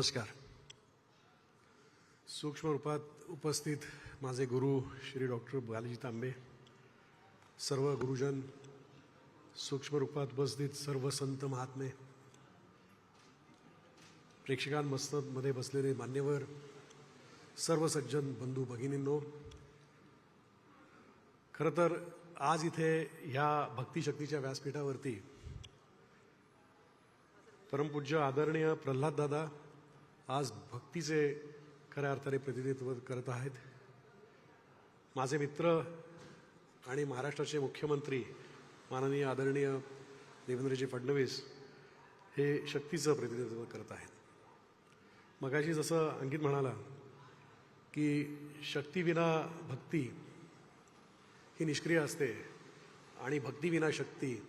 नमस्कार. सूक्ष्म रूपात उपस्थित माझे गुरु श्री डॉक्टर बालाजी तांबे सर्व गुरुजन सूक्ष्म रूपात उपस्थित सर्व संत महात्मे प्रेक्षकांमध्ये बसलेले मान्यवर सर्व सज्जन बंधू भगिनींनो खरं तर आज इथे ह्या भक्तिशक्तीच्या व्यासपीठावरती परमपूज्य आदरणीय प्रल्हाद दादा आज भक्तीचे खऱ्या अर्थाने प्रतिनिधित्व करत आहेत माझे मित्र आणि महाराष्ट्राचे मुख्यमंत्री माननीय आदरणीय देवेंद्रजी फडणवीस हे शक्तीचं प्रतिनिधित्व करत आहेत. मगाशी जसं अंकित म्हणाला की शक्तीविना भक्ती ही निष्क्रिय असते आणि भक्तीविना शक्ती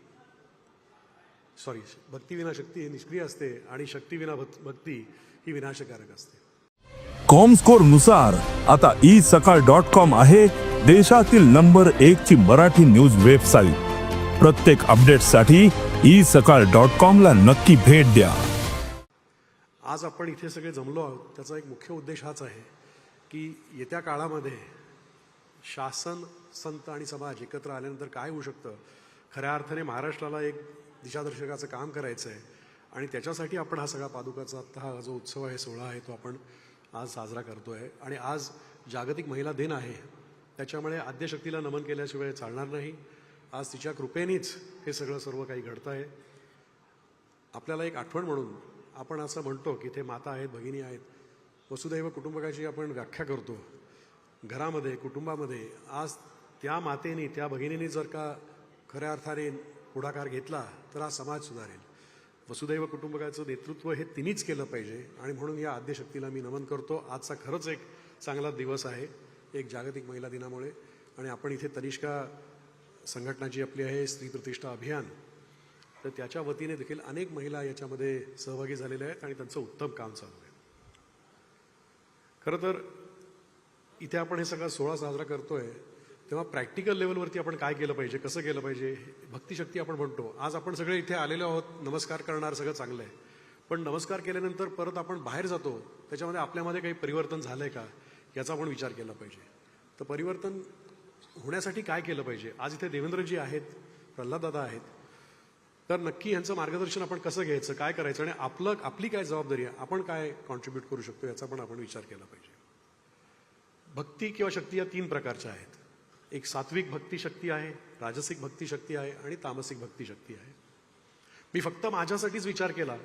सॉरी भक्तीविना शक्ती निष्क्रिय असते आणि शक्तीविना भक- भक्ती ही विनाशकारक असते. कॉमस्कोरनुसार आता ई सकाळ डॉट कॉम आहे देशातील नंबर एक ची मराठी न्यूज वेबसाईट. प्रत्येक अपडेटसाठी ई सकाळ डॉट कॉम ला नक्की भेट द्या. आज आपण इथे सगळे जमलो आहोत. त्याचा एक मुख्य उद्देश हाच आहे की येत्या काळामध्ये शासन संत आणि समाज एकत्र आल्यानंतर काय होऊ शकतं? खऱ्या अर्थाने महाराष्ट्राला एक दिशादर्शकाचं काम करायचं आहे आणि त्याच्यासाठी आपण हा सगळा पादुकाचा आत्ता हा जो उत्सव आहे सोहळा आहे तो आपण आज साजरा करतो आहे आणि आज जागतिक महिला दिन आहे. त्याच्यामुळे आद्यशक्तीला नमन केल्याशिवाय चालणार नाही. आज तिच्या कृपेनेच हे सगळं सर्व काही घडतं आहे आपल्याला एक आठवण म्हणून आपण असं म्हणतो की ते माता आहेत भगिनी आहेत. वसुदैव कुटुंबकाची आपण व्याख्या करतो. घरामध्ये कुटुंबामध्ये आज त्या मातेने त्या भगिनीने जर का खऱ्या अर्थाने पुढाकार घेतला तर हा समाज सुधारेल. वसुदैव कुटुंबकाचं नेतृत्व हे तिनेच केलं पाहिजे आणि म्हणून या आद्यशक्तीला मी नमन करतो. आजचा खरंच एक चांगला दिवस आहे एक जागतिक महिला दिनामुळे. आणि आपण इथे तनिष्का संघटनाची आपली आहे स्त्री प्रतिष्ठा अभियान. तर त्याच्या वतीने देखील अनेक महिला याच्यामध्ये सहभागी झालेल्या आहेत आणि त्यांचं उत्तम काम चालू आहे. खरं तर इथे आपण हे सगळा सोहळा साजरा करतोय. तेव्हा प्रॅक्टिकल लेवलवरती आपण काय केलं पाहिजे कसं केलं पाहिजे भक्तिशक्ती आपण म्हणतो. आज आपण सगळे इथे आलेलो आहोत नमस्कार करणार सगळं चांगलं आहे. पण नमस्कार केल्यानंतर परत आपण बाहेर जातो त्याच्यामध्ये आपल्यामध्ये काही परिवर्तन झालं आहे का याचा आपण विचार केला पाहिजे. तर परिवर्तन होण्यासाठी काय केलं पाहिजे? आज इथे देवेंद्रजी आहेत प्रल्हाददादा आहेत. तर नक्की यांचं मार्गदर्शन आपण कसं घ्यायचं काय करायचं आणि आपलं आपली काय जबाबदारी आहे आपण काय कॉन्ट्रीब्यूट करू शकतो याचा पण आपण विचार केला पाहिजे. भक्ती किंवा शक्ती या तीन प्रकारच्या आहेत. एक सात्विक भक्तिशक्ती आहे राजसिक भक्तिशक्ती आहे आणि तामसिक भक्तिशक्ती आहे. मी फक्त माझ्यासाठीच विचार केला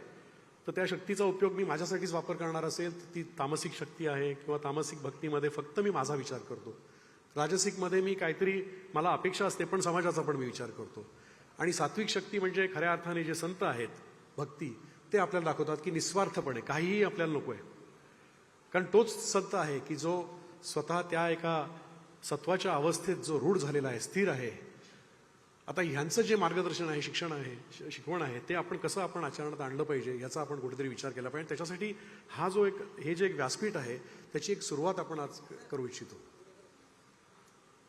तर त्या शक्तीचा उपयोग मी माझ्यासाठीच वापर करणार असेल तर ती तामसिक शक्ती आहे किंवा तामसिक भक्तीमध्ये फक्त मी माझा विचार करतो. राजसिकमध्ये मी काहीतरी मला अपेक्षा असते पण समाजाचा पण मी विचार करतो. आणि सात्विक शक्ती म्हणजे खऱ्या अर्थाने जे संत आहेत भक्ती ते आपल्याला दाखवतात की निस्वार्थपणे काहीही आपल्याला नको आहे कारण तोच संत आहे की जो स्वतः त्या एका सत्वाच्या अवस्थेत जो रूढ झालेला आहे स्थिर आहे आता ह्यांचं जे मार्गदर्शन आहे शिक्षण आहे शिकवण आहे ते आपण कसं आपण आचरणात आणलं पाहिजे याचा आपण कुठेतरी विचार केला पाहिजे. त्याच्यासाठी हा जो एक हे जे एक व्यासपीठ आहे त्याची एक सुरुवात आपण आज करू इच्छितो.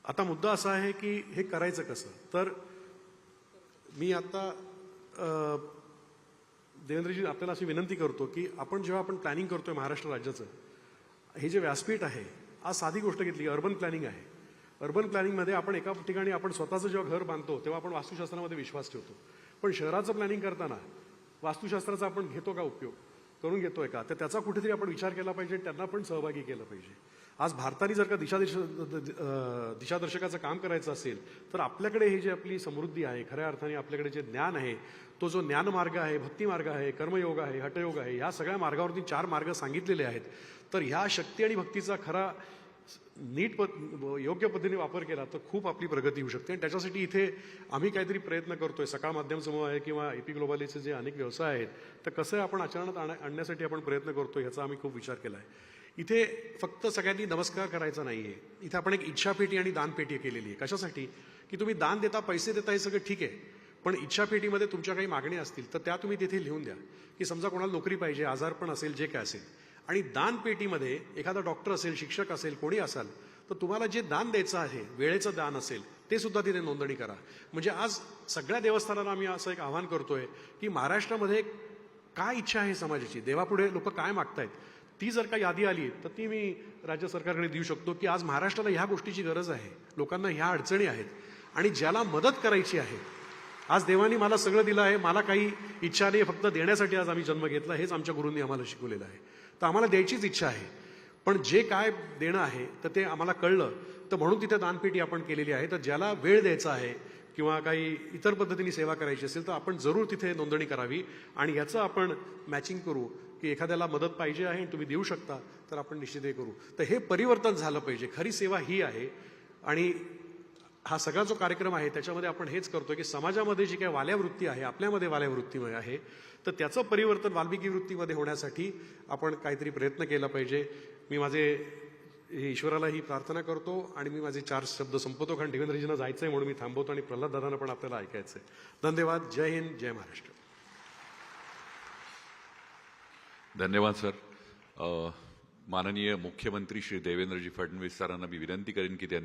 आता मुद्दा असा आहे की हे करायचं कसं? तर मी आता देवेंद्रजी आपल्याला अशी विनंती करतो की आपण जेव्हा आपण प्लॅनिंग करतोय महाराष्ट्र राज्याचं हे जे व्यासपीठ आहे आज साधी गोष्ट घेतली अर्बन प्लॅनिंग आहे. अर्बन प्लॅनिंगमध्ये आपण एका ठिकाणी आपण स्वतःचं जेव्हा घर बांधतो तेव्हा आपण वास्तुशास्त्रामध्ये विश्वास ठेवतो. पण शहराचं प्लॅनिंग करताना वास्तुशास्त्राचा आपण घेतो का उपयोग? करून घेतोय का? तर त्याचा कुठेतरी आपण विचार केला पाहिजे त्यांना पण सहभागी केलं पाहिजे. आज भारताने जर का दिशादिश दिशादर्शकाचं काम करायचं असेल तर आपल्याकडे हे जे आपली समृद्धी आहे खऱ्या अर्थाने आपल्याकडे जे ज्ञान आहे तो जो ज्ञानमार्ग आहे भक्तिमार्ग आहे कर्मयोग आहे हटयोग आहे ह्या सगळ्या मार्गावरती चार मार्ग सांगितलेले आहेत. तर ह्या शक्ती आणि भक्तीचा खरा नीट पद योग्य पद्धतीने वापर केला तर खूप आपली प्रगती होऊ शकते. आणि त्याच्यासाठी इथे आम्ही काहीतरी प्रयत्न करतोय सकाळ माध्यम समूह आहे किंवा एपी ग्लोबालीचे जे अनेक व्यवसाय आहेत तर कसं आपण आचरणात आण- आणण्यासाठी आपण प्रयत्न करतोय याचा आम्ही खूप विचार केला आहे इथे फक्त सगळ्यांनी नमस्कार करायचा नाहीये. इथे आपण एक इच्छापेटी आणि दानपेटी केलेली आहे. कशासाठी? की तुम्ही दान देता पैसे देता हे सगळं ठीक आहे. पण इच्छापेटीमध्ये तुमच्या काही मागणी असतील तर त्या तुम्ही तिथे लिहून द्या. की समजा कोणाला नोकरी पाहिजे आजारपण असेल जे काय असेल. आणि दानपेटीमध्ये एखादा डॉक्टर असेल शिक्षक असेल कोणी असाल तर तुम्हाला जे दान द्यायचं आहे वेळेचं दान असेल ते सुद्धा तिथे नोंदणी करा. म्हणजे आज सगळ्या देवस्थानांना आम्ही असं एक आवाहन करतोय की महाराष्ट्रामध्ये काय इच्छा आहे समाजाची? देवापुढे लोक काय मागतायत? ती जर का यादी आली तर ती मी राज्य सरकारकडे देऊ शकतो की आज महाराष्ट्राला ह्या गोष्टीची गरज आहे. लोकांना ह्या अडचणी आहेत. आणि ज्याला मदत करायची आहे आज देवानी मला सगळं दिलं आहे मला काही इच्छा नाही फक्त देण्यासाठी आज आम्ही जन्म घेतला हेच आमच्या गुरूंनी आम्हाला शिकवलेलं आहे. तर आम्हाला द्यायचीच इच्छा आहे. पण जे काय देणं आहे तर ते आम्हाला कळलं तर म्हणून तिथे दानपेटी आपण केलेली आहे. तर ज्याला वेळ द्यायचा आहे किंवा काही इतर पद्धतीने सेवा करायची असेल तर आपण जरूर तिथे नोंदणी करावी. आणि याचं आपण मॅचिंग करू. की एखाद्याला मदत पाहिजे आहे आणि तुम्ही देऊ शकता तर आपण निश्चित हे करू. तर हे परिवर्तन झालं पाहिजे. खरी सेवा ही आहे. आणि हा सगळा जो कार्यक्रम आहे त्याच्यामध्ये आपण हेच करतो की समाजामध्ये जी काही वाल्या वृत्ती आहे आपल्यामध्ये वाल्या वृत्ती आहे तर त्याचं परिवर्तन वाल्मिकी वृत्तीमध्ये होण्यासाठी आपण काहीतरी प्रयत्न केला पाहिजे. मी माझे ईश्वराला ही प्रार्थना करतो आणि मी माझे चार शब्द संपवतो. कारण देवेंद्रजींना आहे म्हणून मी थांबवतो आणि प्रल्हाद दादांना पण आपल्याला ऐकायचं आहे धन्यवाद. जय हिंद. जय महाराष्ट्र. धन्यवाद सर. माननीय मुख्यमंत्री श्री देवेंद्रजी फडणवीस सरांना मी विनंती करेन की त्यांनी